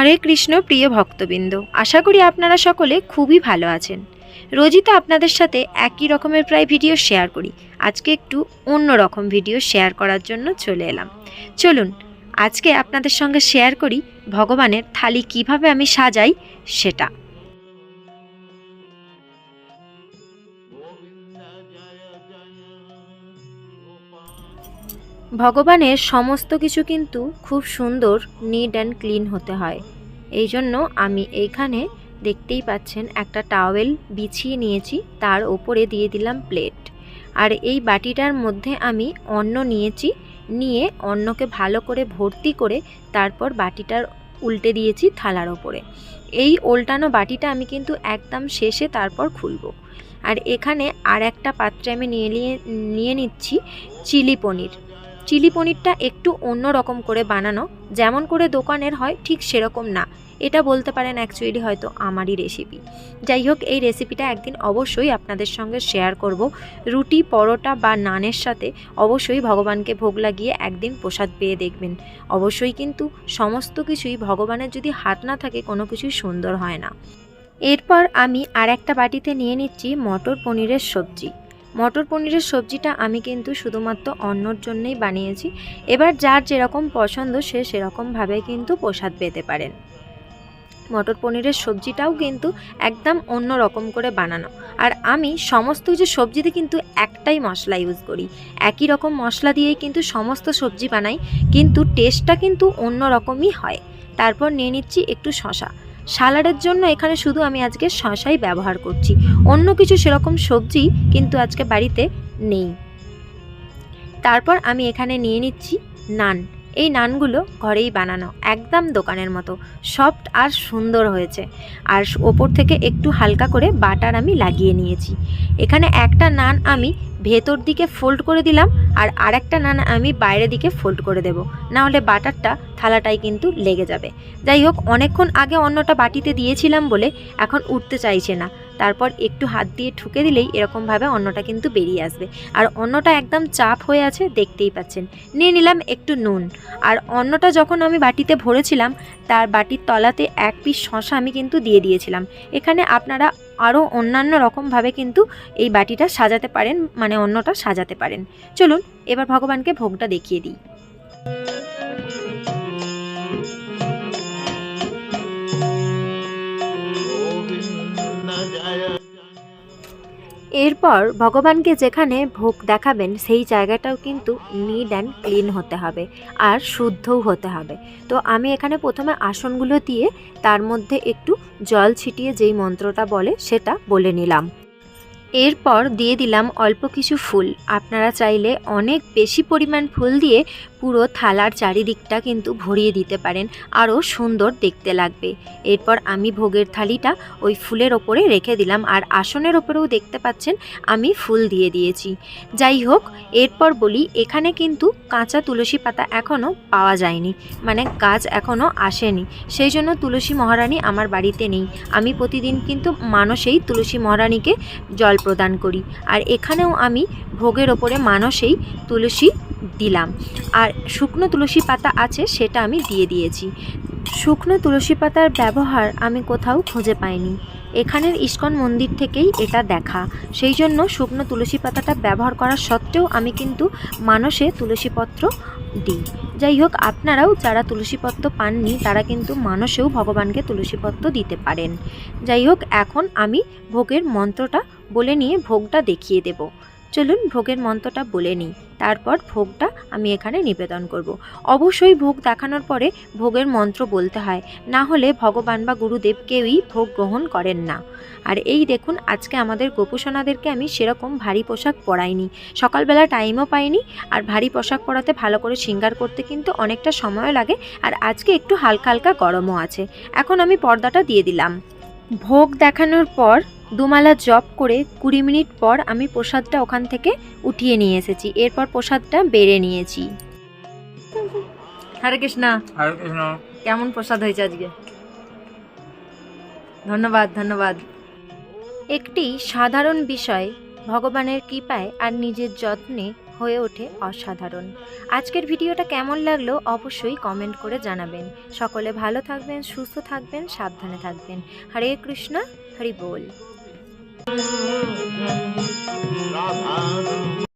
হরে কৃষ্ণ প্রিয় ভক্তবৃন্দ, আশা করি আপনারা সকলে খুবই ভালো আছেন। রোজই তো আপনাদের সাথে একই রকমের প্রায় ভিডিও শেয়ার করি, আজকে একটু অন্য রকম ভিডিও শেয়ার করার জন্য চলে এলাম। চলুন, আজকে আপনাদের সঙ্গে শেয়ার করি ভগবানের থালি কীভাবে আমি সাজাই সেটা। ভগবানের সমস্ত কিছু কিন্তু খুব সুন্দর নিট অ্যান্ড ক্লিন হতে হয়। এই জন্য আমি এইখানে দেখতেই পাচ্ছেন একটা টাওয়েল বিছিয়ে নিয়েছি, তার ওপরে দিয়ে দিলাম প্লেট আর এই বাটিটার মধ্যে আমি অন্ন নিয়েছি, নিয়ে অন্নকে ভালো করে ভর্তি করে তারপর বাটিটার উল্টে দিয়েছি থালার ওপরে। এই উল্টানো বাটিটা আমি কিন্তু একদম শেষে তারপর খুলবো। আর এখানে আর একটা পাত্রে আমি নিয়ে নিয়ে নিচ্ছি চিলি পনির। চিলি পনিরটা একটু অন্য রকম করে বানানো, যেমন করে দোকানের হয় ঠিক সেরকম না। এটা বলতে পারেন অ্যাকচুয়ালি হয়তো আমারই রেসিপি যাই হোক, এই রেসিপিটা একদিন অবশ্যই আপনাদের সঙ্গে শেয়ার করব। রুটি, পরোটা বা নানের সাথে অবশ্যই ভগবানকে ভোগ লাগিয়ে একদিন প্রসাদ পেয়ে দেখবেন। অবশ্যই কিন্তু সমস্ত কিছুই ভগবানের যদি হাত না থাকে, কোনো কিছুই সুন্দর হয় না। এরপর আমি আর একটা বাটিতে নিয়ে নিচ্ছি মটর পনিরের সবজি। মটর পনিরের সবজিটা আমি কিন্তু শুধুমাত্র অন্যর জন্যই বানিয়েছি। এবার যার যেরকম পছন্দ সে সেরকমভাবে কিন্তু প্রসাদ পেতে পারেন। মটর পনিরের সবজিটাও কিন্তু একদম অন্য রকম করে বানানো। আর আমি সমস্ত কিছু সবজিতে কিন্তু একটাই মশলা ইউজ করি। একই রকম মশলা দিয়েই কিন্তু সমস্ত সবজি বানাই, কিন্তু টেস্টটা কিন্তু অন্য রকমই হয়। তারপর নিয়ে নিচ্ছি একটু শশা সালাডের জন্য এখানে শুধু আমি আজকে শশাই ব্যবহার করছি। অন্য কিছু সেরকম সবজি কিন্তু আজকে বাড়িতে নেই। তারপর আমি এখানে নিয়ে নিচ্ছি নান। এই নানগুলো ঘরেই বানানো, একদম দোকানের মতো, সফট আর সুন্দর হয়েছে। আর ওপর থেকে একটু হালকা করে বাটার আমি লাগিয়ে নিয়েছি। এখানে একটা নান আমি ভেতর দিকে ফোল্ড করে দিলাম আর আরেকটা নান আমি বাইরের দিকে ফোল্ড করে দেব। না হলে বাটারটা থালাটাই কিন্তু লেগে যাবে। যাই হোক, অনেকক্ষণ আগে অন্যটা বাটিতে দিয়েছিলাম বলে এখন উঠতে চাইছে না। তারপর একটু হাত দিয়ে ঠুকে দিলেই এরকমভাবে অন্নটা কিন্তু বেরিয়ে আসবে। আর অন্নটা একদম চাপ হয়ে আছে দেখতেই পাচ্ছেন। নিয়ে নিলাম একটু নুন। আর অন্নটা যখন আমি বাটিতে ভরেছিলাম, তার বাটির তলাতে এক পিস শশা আমি কিন্তু দিয়ে দিয়েছিলাম। এখানে আপনারা আরও অন্যান্য রকমভাবে কিন্তু এই বাটিটা সাজাতে পারেন মানে অন্নটা সাজাতে পারেন। চলুন, এবার ভগবানকে ভোগটা দেখিয়ে দিই। এরপর ভগবানকে যেখানে ভোগ দেখাবেন, সেই জায়গাটাও কিন্তু নিড অ্যান্ড ক্লিন হতে হবে আর শুদ্ধও হতে হবে। তো আমি এখানে প্রথমে আসনগুলো দিয়ে তার মধ্যে একটু জল ছিটিয়ে যেই মন্ত্রটা বলে, সেটা বলে নিলাম। এরপর দিয়ে দিলাম অল্প কিছু ফুল। আপনারা চাইলে অনেক বেশি পরিমাণ ফুল দিয়ে পুরো থালার চারিদিকটা কিন্তু ভরিয়ে দিতে পারেন, আরও সুন্দর দেখতে লাগবে। এরপর আমি ভোগের থালিটা ওই ফুলের ওপরে রেখে দিলাম, আর আসনের ওপরেও দেখতে পাচ্ছেন, আমি ফুল দিয়ে দিয়েছি। যাই হোক, এরপর বলি, এখানে কিন্তু কাঁচা তুলসী পাতা এখনও পাওয়া যায়নি মানে গাছ এখনও আসেনি। সেই জন্য তুলসী মহারানী আমার বাড়িতে নেই। আমি প্রতিদিন কিন্তু মানসেই তুলসী মহারানীকে জল প্রদান করি। আর এখানেও আমি ভোগের ওপরে মানসেই তুলসী দিলাম। আর শুকনো তুলসী পাতা আছে, সেটা আমি দিয়ে দিয়েছি। শুকনো তুলসী পাতার ব্যবহার আমি কোথাও খুঁজে পাইনি। এখানের ইস্কন মন্দির থেকেই এটা দেখা। সেই জন্য শুকনো তুলসী পাতাটা ব্যবহার করা সত্ত্বেও আমি কিন্তু মানসে তুলসীপত্র দিই। যাই হোক, আপনারাও যারা তুলসীপত্র পাননি, তারা কিন্তু মানসেও ভগবানকে তুলসীপত্র দিতে পারেন। যাই হোক, এখন আমি ভোগের মন্ত্রটা বলে নিয়ে ভোগটা দেখিয়ে দেব। চলুন ভোগের মন্ত্রটা বলে নিই। তারপর ভোগটা আমি এখানে নিবেদন করব। অবশ্যই ভোগ দেখানোর পরে ভোগের মন্ত্র বলতে হয়। না হলে ভগবান বা গুরুদেব কেউই ভোগ গ্রহণ করেন না। আর এই দেখুন, আজকে আমাদের গোপুসোনাদেরকে আমি সেরকম ভারী পোশাক পরাইনি। সকালবেলা টাইমও পাইনি, আর ভারী পোশাক পরাতে ভালো করে সিঙ্গার করতে কিন্তু অনেকটা সময় লাগে, আর আজকে একটু হালকা হালকা গরমও আছে। এখন আমি পর্দাটা দিয়ে দিলাম। ভোগ দেখানোর পর দুমালা জপ করে কুড়ি মিনিট পর আমি প্রসাদটা ওখান থেকে উঠিয়ে নিয়ে এসেছি। এরপর প্রসাদটা বেড়ে নিয়েছি। হরে কৃষ্ণা। হরে কৃষ্ণ। কেমন প্রসাদ হয়েছে আজকে? ধন্যবাদ ধন্যবাদ। একটি সাধারণ বিষয় ভগবানের কৃপায় আর নিজের যত্নে হয়ে ওঠে অসাধারণ। আজকের ভিডিওটা কেমন লাগল অবশ্যই কমেন্ট করে জানাবেন। সকলে ভালো থাকবেন সুস্থ থাকবেন সাবধানে থাকবেন। হরে কৃষ্ণ হরি বল। রাধা